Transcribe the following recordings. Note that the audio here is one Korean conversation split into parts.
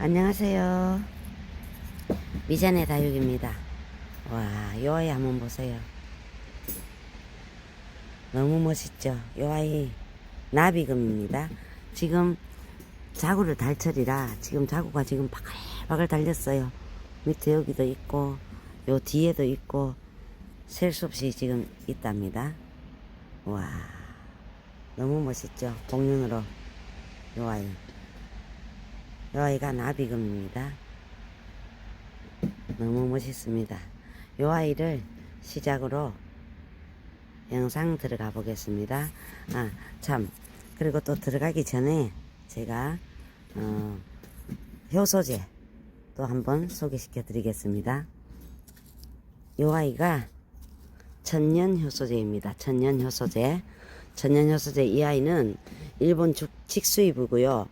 안녕하세요. 미잔의 다육입니다. 와, 요 아이 한번 보세요. 너무 멋있죠? 요 아이 나비금입니다. 지금 자구를 달철이라 지금 자구가 지금 바글바글 달렸어요. 밑에 여기도 있고 요 뒤에도 있고 셀 수 없이 지금 있답니다. 와, 너무 멋있죠? 공룡으로 요 아이. 요 아이가 나비금입니다. 너무 멋있습니다. 요 아이를 시작으로 영상 들어가 보겠습니다. 아, 참. 그리고 또 들어가기 전에 제가, 어, 효소제 또 한번 소개시켜 드리겠습니다. 요 아이가 천년 효소제입니다. 천년 효소제. 천년 효소제 이 아이는 일본 죽- 직수입이고요.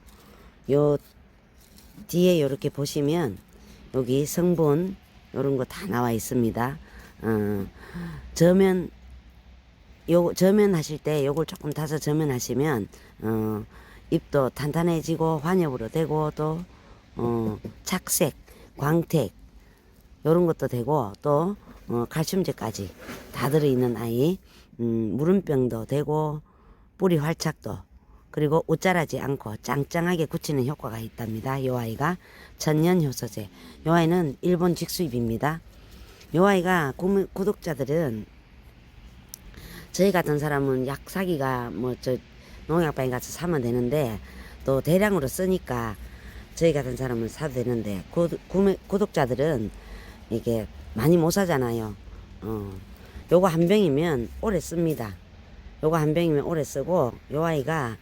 요 뒤에 이렇게 보시면 여기 성분 이런 거 다 나와 있습니다. 어, 저면 요 저면 하실 때 요걸 조금 타서 저면 하시면 어, 입도 탄탄해지고 환엽으로 되고 또 어, 착색, 광택 요런 것도 되고 또 어, 칼슘제까지 다 들어있는 아이 음, 무름병도 되고 뿌리 활착도 그리고 옷자라지 않고 짱짱하게 굳히는 효과가 있답니다. 요 아이가 천년 효소제. 요 아이는 일본 직수입입니다. 요 아이가 구, 구독자들은 저희 같은 사람은 약 사기가 뭐 저 농약방에 가서 사면 되는데 또 대량으로 쓰니까 저희 같은 사람은 사도 되는데 구, 구매, 구독자들은 이게 많이 못 사잖아요. 어, 요거 한 병이면 오래 씁니다. 요거 한 병이면 오래 쓰고 요 아이가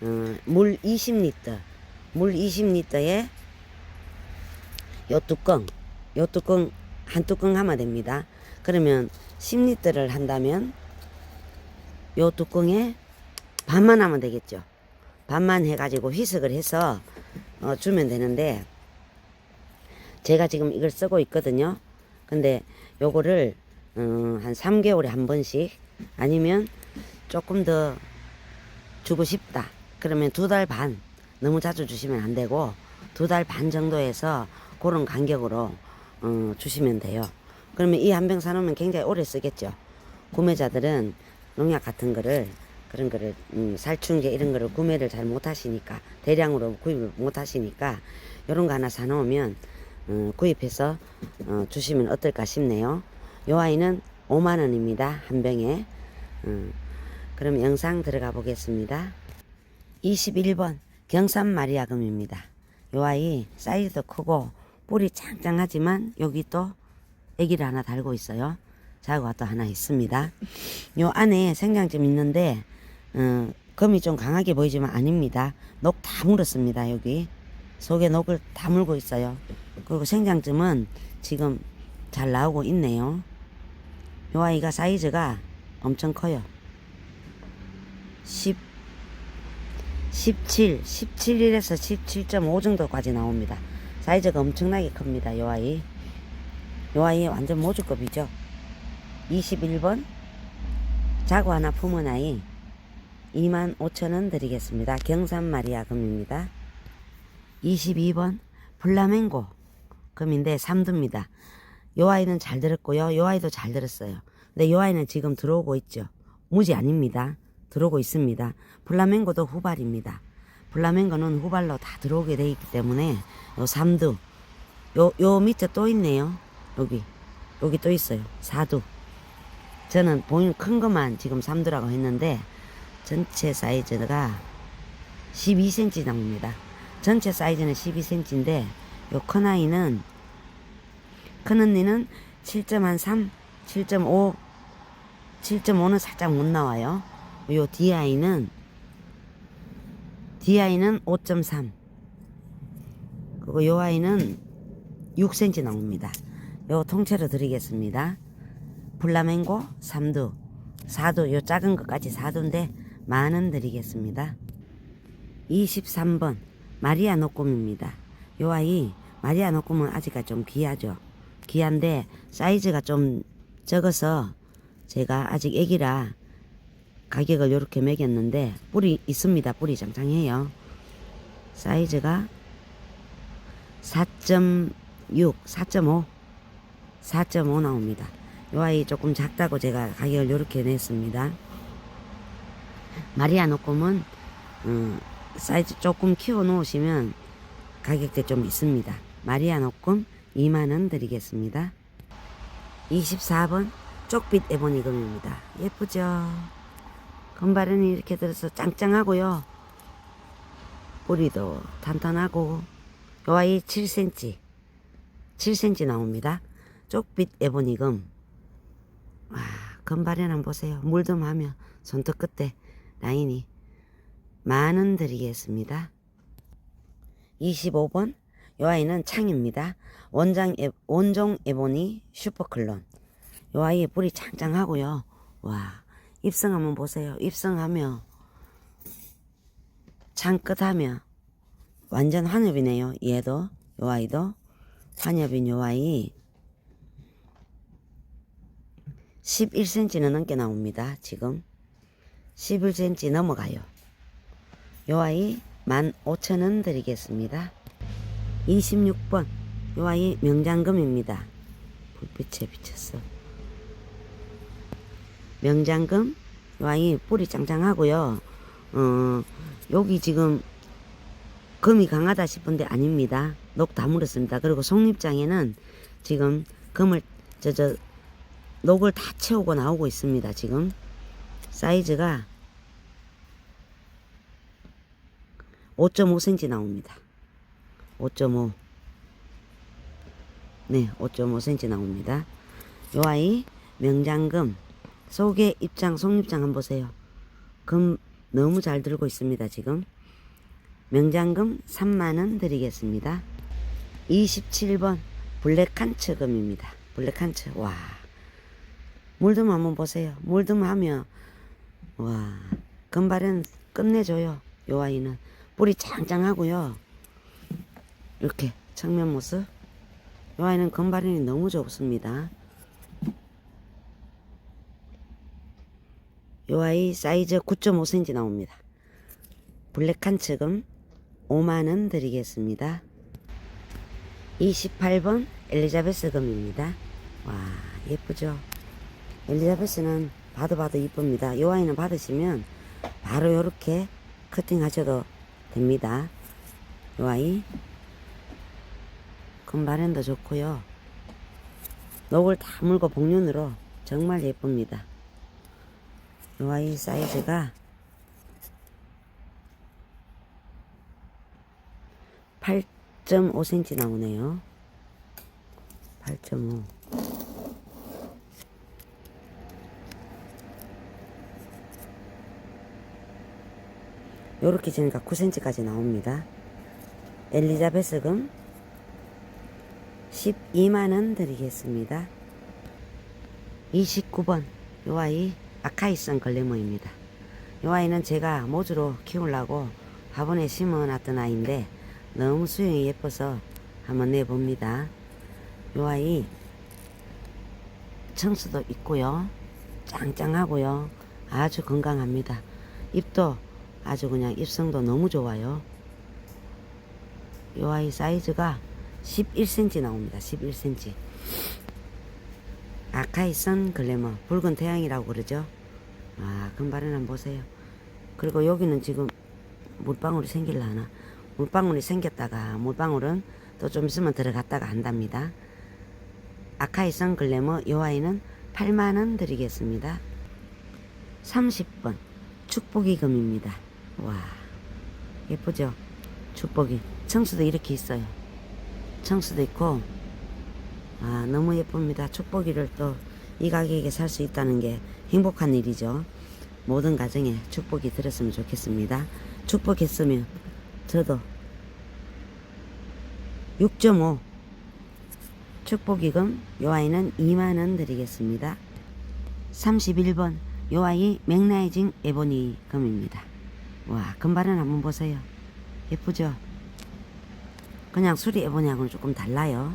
어, 물 20리터 물 20리터에 요 뚜껑 요 뚜껑 한 뚜껑 하면 됩니다. 그러면 10리터를 한다면 요 뚜껑에 반만 하면 되겠죠. 반만 해가지고 희석을 해서 어, 주면 되는데 제가 지금 이걸 쓰고 있거든요. 근데 요거를 어, 한 3개월에 한 번씩 아니면 조금 더 주고 싶다. 그러면 두 달 반. 너무 자주 주시면 안 되고 두 달 반 정도에서 그런 간격으로 어, 주시면 돼요. 그러면 이 한 병 사놓으면 굉장히 오래 쓰겠죠. 구매자들은 농약 같은 거를 그런 거를 음, 살충제 이런 거를 구매를 잘 못하시니까 대량으로 구입을 못하시니까 이런 거 하나 사놓으면 어, 구입해서 어, 주시면 어떨까 싶네요. 요 아이는 5만 원입니다 한 병에. 어, 그럼 영상 들어가 보겠습니다. 21번 경산 마리아금입니다. 요 아이 사이즈도 크고 뿌리 짱짱하지만 여기 또 애기를 하나 달고 있어요. 자구가 또 하나 있습니다. 요 안에 생장점 있는데 어, 검이 좀 강하게 보이지만 아닙니다. 녹 다 물었습니다. 여기 속에 녹을 다 물고 있어요. 그리고 생장점은 지금 잘 나오고 있네요. 요 아이가 사이즈가 엄청 커요. 10, 17, 17일에서 17.5 정도까지 나옵니다. 사이즈가 엄청나게 큽니다. 요 아이. 요 아이 완전 모주급이죠. 21번 자구 하나 품은 아이 25,000원 드리겠습니다. 경산 마리아 금입니다. 22번 블라멩고 금인데 삼두입니다. 요 아이는 잘 들었고요. 요 아이도 잘 들었어요. 근데 요 아이는 지금 들어오고 있죠. 무지 아닙니다. 들어오고 있습니다. 블라멩고도 후발입니다. 블라멩고는 후발로 다 들어오게 돼 있기 때문에 요 삼두 요, 요 밑에 또 있네요. 여기 여기 또 있어요. 사두 저는 보이는 큰 것만 지금 삼두라고 했는데 전체 사이즈가 12cm 나옵니다. 전체 사이즈는 12cm인데 요 큰 아이는 큰 언니는 7.3, 7.5, 7.5는 살짝 못 나와요. 요 D 아이는 D 아이는 5.3. 그리고 요 아이는 6cm 나옵니다. 요 통째로 드리겠습니다. 블라멩고 3두, 4두, 요 작은 것까지 4두인데 만원 드리겠습니다. 23번 마리아 노꿈입니다. 요 아이 마리아 노꿈은 아직까지 좀 귀하죠. 귀한데 사이즈가 좀 적어서 제가 아직 애기라 가격을 이렇게 매겼는데 뿌리 있습니다. 뿌리 장장해요. 사이즈가 4.6, 4.5, 4.5 나옵니다. 요 아이 조금 작다고 제가 가격을 요렇게 냈습니다. 마리아 노꼼은 음, 사이즈 조금 키워 놓으시면 가격대 좀 있습니다. 마리아 노꼼 2만원 드리겠습니다. 24번 쪽빛 에보니금입니다. 예쁘죠? 금발은 이렇게 들어서 짱짱하고요. 뿌리도 탄탄하고 요 아이 7cm 7cm 나옵니다. 쪽빛 에보니금 와 금발은 한번 보세요. 물듬하면 손톱 끝에 라인이 만원 드리겠습니다. 25번 요 아이는 창입니다. 원장 에, 원종 에보니 슈퍼클론 요 아이의 뿌리 짱짱하고요. 와 입성 한번 보세요. 입성하며 창끝하며 완전 환엽이네요. 얘도 요 아이도 환엽인 요 아이 11cm는 넘게 나옵니다. 지금 11cm 넘어가요. 요 아이 15,000원 드리겠습니다. 26번 요 아이 명장금입니다. 불빛에 비쳤어. 명장금 요 아이 뿌리 짱짱하고요. 어 여기 지금 금이 강하다 싶은데 아닙니다. 녹 다 물었습니다. 그리고 속립장에는 지금 금을 저 저 녹을 다 채우고 나오고 있습니다. 지금 사이즈가 5.5cm 나옵니다. 5.5 네, 5.5cm 나옵니다. 요 아이 명장금 속에 입장 속립장 한번 보세요. 금 너무 잘 들고 있습니다. 지금 명장금 3만원 드리겠습니다. 27번 블랙칸츠 금입니다. 블랙칸츠 와 물듬 한번 보세요. 물듬 하면 와 금발은 끝내줘요. 요 아이는 뿌리 짱짱하고요. 이렇게 정면 모습 요 아이는 금발이 너무 좋습니다. 요 아이 사이즈 9.5cm 나옵니다. 블랙한 측은 5만원 드리겠습니다. 28번 엘리자베스 금입니다. 와 예쁘죠? 엘리자베스는 봐도 봐도 이쁩니다. 요 아이는 받으시면 바로 요렇게 커팅 하셔도 됩니다. 요 아이 금발엔도 좋고요. 녹을 다 물고 복륜으로 정말 예쁩니다. 요 아이 사이즈가 8.5cm 나오네요. 8.5. 요렇게 지니까 9cm까지 나옵니다. 엘리자베스금 12만원 드리겠습니다. 29번 요 아이 아카이선 걸레모입니다. 요 아이는 제가 모주로 키우려고 화분에 심어놨던 아이인데 너무 수영이 예뻐서 한번 내봅니다. 요 아이 청수도 있고요. 짱짱하고요. 아주 건강합니다. 잎도 아주 그냥 잎성도 너무 좋아요. 요 아이 사이즈가 11cm 나옵니다. 11cm. 아카이 선 글래머 붉은 태양이라고 그러죠. 아 금발은 한번 보세요. 그리고 여기는 지금 물방울이 생길라나 물방울이 생겼다가 물방울은 또 좀 있으면 들어갔다가 한답니다. 아카이 선 글래머 요 아이는 8만원 드리겠습니다. 30번 축복이 금입니다. 와 예쁘죠? 축복이 청수도 이렇게 있어요. 청수도 있고 아 너무 예쁩니다. 축복이를 또 이 가격에 살 수 있다는 게 행복한 일이죠. 모든 가정에 축복이 들었으면 좋겠습니다. 축복했으면 저도 6.5 축복이금 요 아이는 2만원 드리겠습니다. 31번 요 아이 맥라이징 에보니 금입니다. 와 금발은 한번 보세요. 예쁘죠? 그냥 수리 에보니하고는 조금 달라요.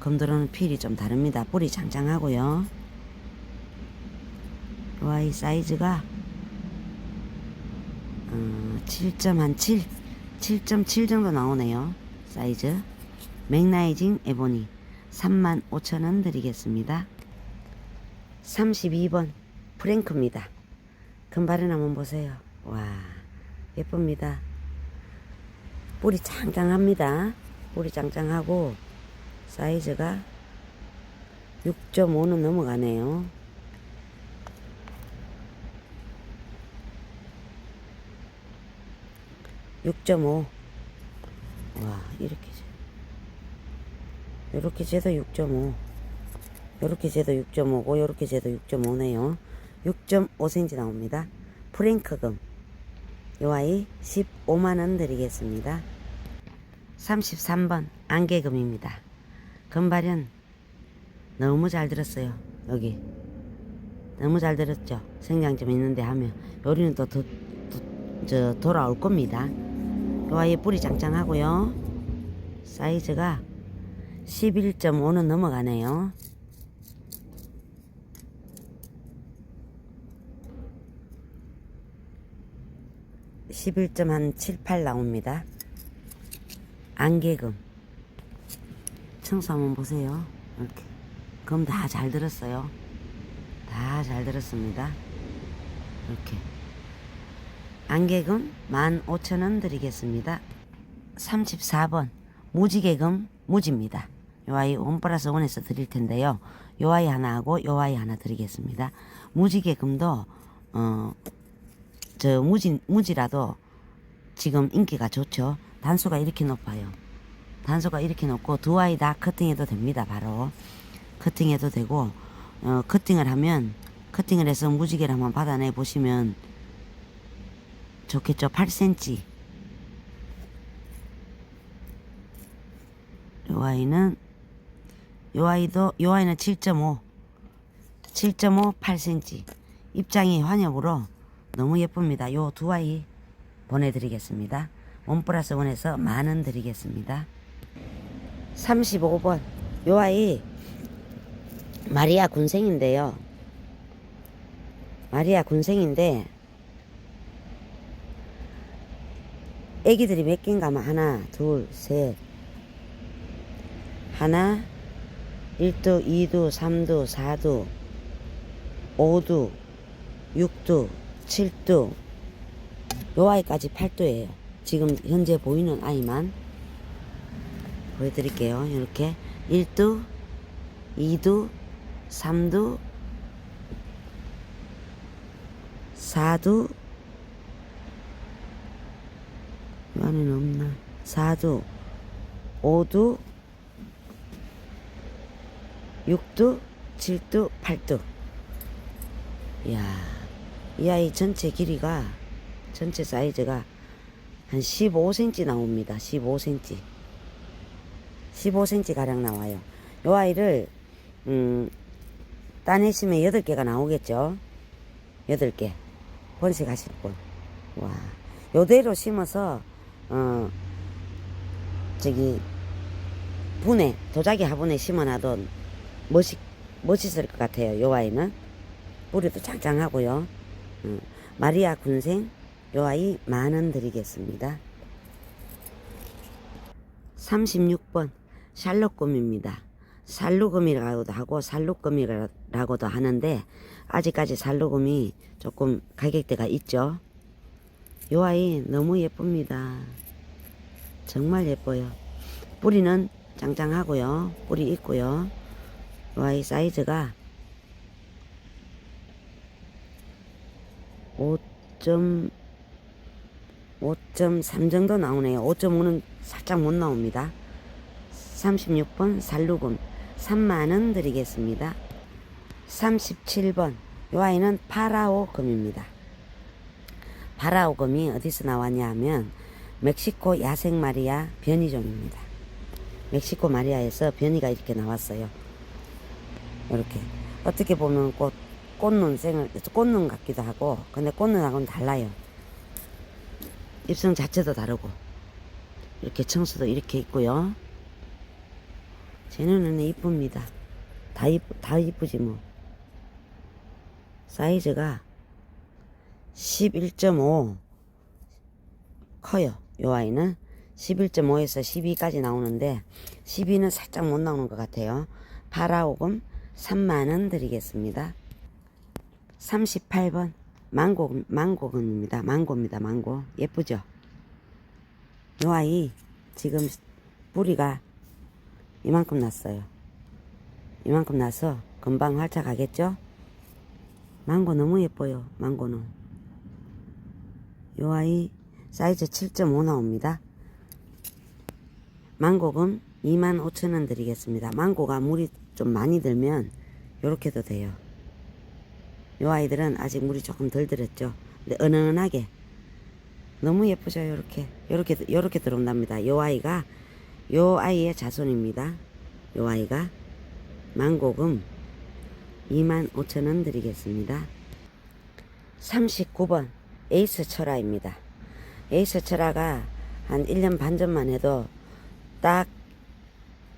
검도로는 필이 좀 다릅니다. 뿌리 장장하고요. 요 아이 사이즈가 어, 7.7 7.7 정도 나오네요. 사이즈 맥나이징 에보니 35,000원 드리겠습니다. 32번 프랭크입니다. 금발은 한번 보세요. 와 예쁩니다. 뿌리 짱짱합니다. 뿌리 짱짱하고 사이즈가 6.5는 넘어가네요. (6.5) 와 이렇게 재 이렇게 재도 6.5 이렇게 재도 6.5고 이렇게 재도 6.5네요. 6.5cm 나옵니다. 프랭크금. 요 아이 15만원 드리겠습니다. 33번 안개금입니다 금발은 너무 잘 들었어요 여기. 너무 잘 들었죠? 생장 좀 있는데 하면 요리는 또 도, 도, 저 돌아올 겁니다. 요 아이 뿌리 짱짱하고요. 사이즈가 11.5는 넘어가네요. (11.78) 나옵니다. 안개금 청소 한번 보세요. 이렇게. 금다잘 들었어요. 다 잘 들었습니다. 이렇게. 안개금 15,000원 드리겠습니다. 34번. 무지개금 무지입니다. 요 아이 원 플러스 원에서 드릴 텐데요. 요 아이 하나 하고 요 아이 하나 드리겠습니다. 무지개금도 어 저 무지 무지라도 지금 인기가 좋죠. 단수가 이렇게 높아요. 단수가 이렇게 높고 두 아이 다 커팅해도 됩니다. 바로 커팅해도 되고 어, 커팅을 하면 커팅을 해서 무지개를 한번 받아내 보시면 좋겠죠. 8cm. 요 아이는 요 아이도 요 아이는 7.5 7.5 8cm 입장이 환엽으로 너무 예쁩니다. 요 두 아이 보내드리겠습니다. 원 플러스 원에서 만원 드리겠습니다. 35번. 요 아이 마리아 군생인데요. 마리아 군생인데 애기들이 몇 개인가? 하면 하나 둘 셋. 하나 1두 2두 3두 4두 5두 6두 7두. 요 아이까지 8두예요. 지금 현재 보이는 아이만 보여드릴게요 이렇게 1두 2두 3두 4두 이 안에는 없나 4두 5두 6두 7두 8두 이야 이 아이 전체 길이가 전체 사이즈가 한 15cm 나옵니다. 15cm. 15cm 가량 나와요. 요 아이를 음 따내시면 8개가 나오겠죠. 8개. 번식하실 분. 와. 요대로 심어서 어 저기 분해 도자기 화분에 심어놔도 멋있 멋있을 것 같아요. 요 아이는 뿌리도 짱짱하고요. 음, 마리아 군생 요 아이 만 원 드리겠습니다. 36번 샬롯금입니다. 살루금이라고도 하고 살루금이라고도 하는데 아직까지 살루금이 조금 가격대가 있죠. 요 아이 너무 예쁩니다. 정말 예뻐요. 뿌리는 짱짱하고요. 뿌리 있고요. 요 아이 사이즈가 5점 5.3 정도 나오네요. 5.5는 살짝 못 나옵니다. 36번 살루금 3만원 드리겠습니다. 37번 요 아이는 파라오금입니다. 파라오금이 어디서 나왔냐 하면 멕시코 야생 마리아 변이종입니다. 멕시코 마리아에서 변이가 이렇게 나왔어요. 이렇게 어떻게 보면 꽃 꽃눈 생을 꽃눈 같기도 하고 근데 꽃눈하고는 달라요. 입성 자체도 다르고 이렇게 청수도 이렇게 있고요. 제 눈에는 이쁩니다. 다 이쁘 다 이쁘지 뭐. 사이즈가 11.5 커요. 요 아이는 11.5에서 12까지 나오는데 12는 살짝 못 나오는 것 같아요. 파라오금 3만원 드리겠습니다. 38번 망고 망고금입니다. 망고입니다. 망고 예쁘죠? 요 아이 지금 뿌리가 이만큼 났어요. 이만큼 나서 금방 활착하겠죠? 망고 너무 예뻐요. 망고는 요 아이 사이즈 7.5 나옵니다. 망고금 25,000원 드리겠습니다. 망고가 물이 좀 많이 들면 요렇게도 돼요. 요 아이들은 아직 물이 조금 덜 들었죠. 근데 은은하게 너무 예쁘죠. 요렇게 요렇게 요렇게 들어온답니다. 요 아이가 요 아이의 자손입니다. 요 아이가 망고금 25,000원 드리겠습니다. 39번 에이스 철화입니다. 에이스 철화가 한 1년 반 전만 해도 딱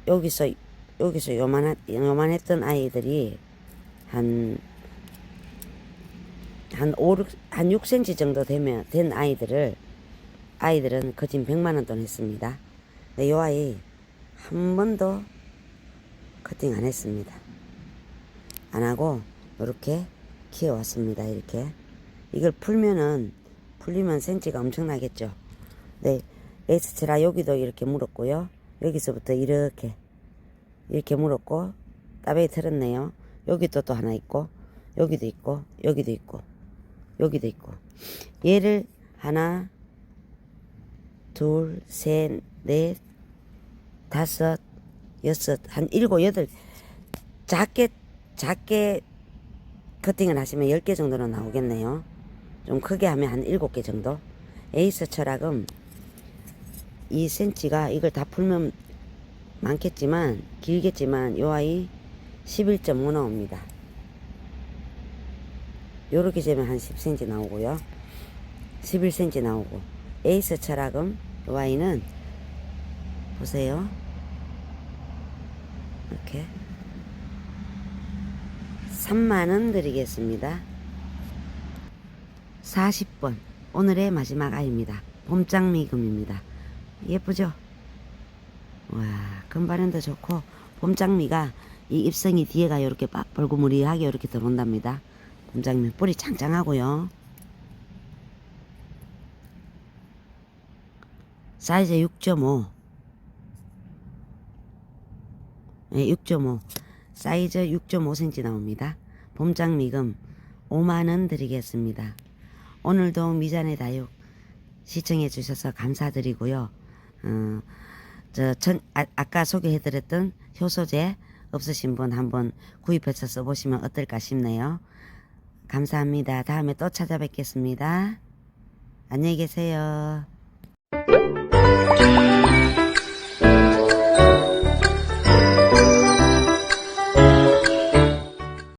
여기서 여기서 요만한 요만했던 아이들이 한한 5, 6, 한 6cm 정도 되면 된 아이들을 아이들은 거진 100만 원 돈 했습니다. 근데 요 아이 한 번도 커팅 안 했습니다. 안 하고 이렇게 키워왔습니다. 이렇게 이걸 풀면은 풀리면 센치가 엄청나겠죠. 네, 에스트라 여기도 이렇게 물었고요. 여기서부터 이렇게 이렇게 물었고 따베이 틀었네요. 여기도 또 하나 있고 여기도 있고 여기도 있고 여기도 있고 얘를 하나 둘셋넷 다섯 여섯 한 일곱 여덟 작게 작게 커팅을 하시면 10개 정도는 나오겠네요. 좀 크게 하면 한 7개 정도. 에이스 철학은 2cm가 이걸 다 풀면 많겠지만 길겠지만 요 아이 11.5 나옵니다. 요렇게 재면 한 10cm 나오고요. 11cm 나오고 에이스 철학은 요 아이는 보세요. 이렇게 3만원 드리겠습니다. 40번 오늘의 마지막 아이입니다. 봄장미금입니다. 예쁘죠? 와 금발현도 좋고 봄장미가 이 잎성이 뒤에가 이렇게 뻘구무리하게 이렇게 들어온답니다. 봄장미 뿌리 짱짱하고요. 사이즈 6.5 네, 6.5 사이즈 6.5cm 나옵니다. 봄장 미금 5만원 드리겠습니다. 오늘도 미잔의 다육 시청해 주셔서 감사드리고요. 어, 저 전, 아, 아까 소개해드렸던 효소제 없으신 분 한번 구입해서 써보시면 어떨까 싶네요. 감사합니다. 다음에 또 찾아뵙겠습니다. 안녕히 계세요.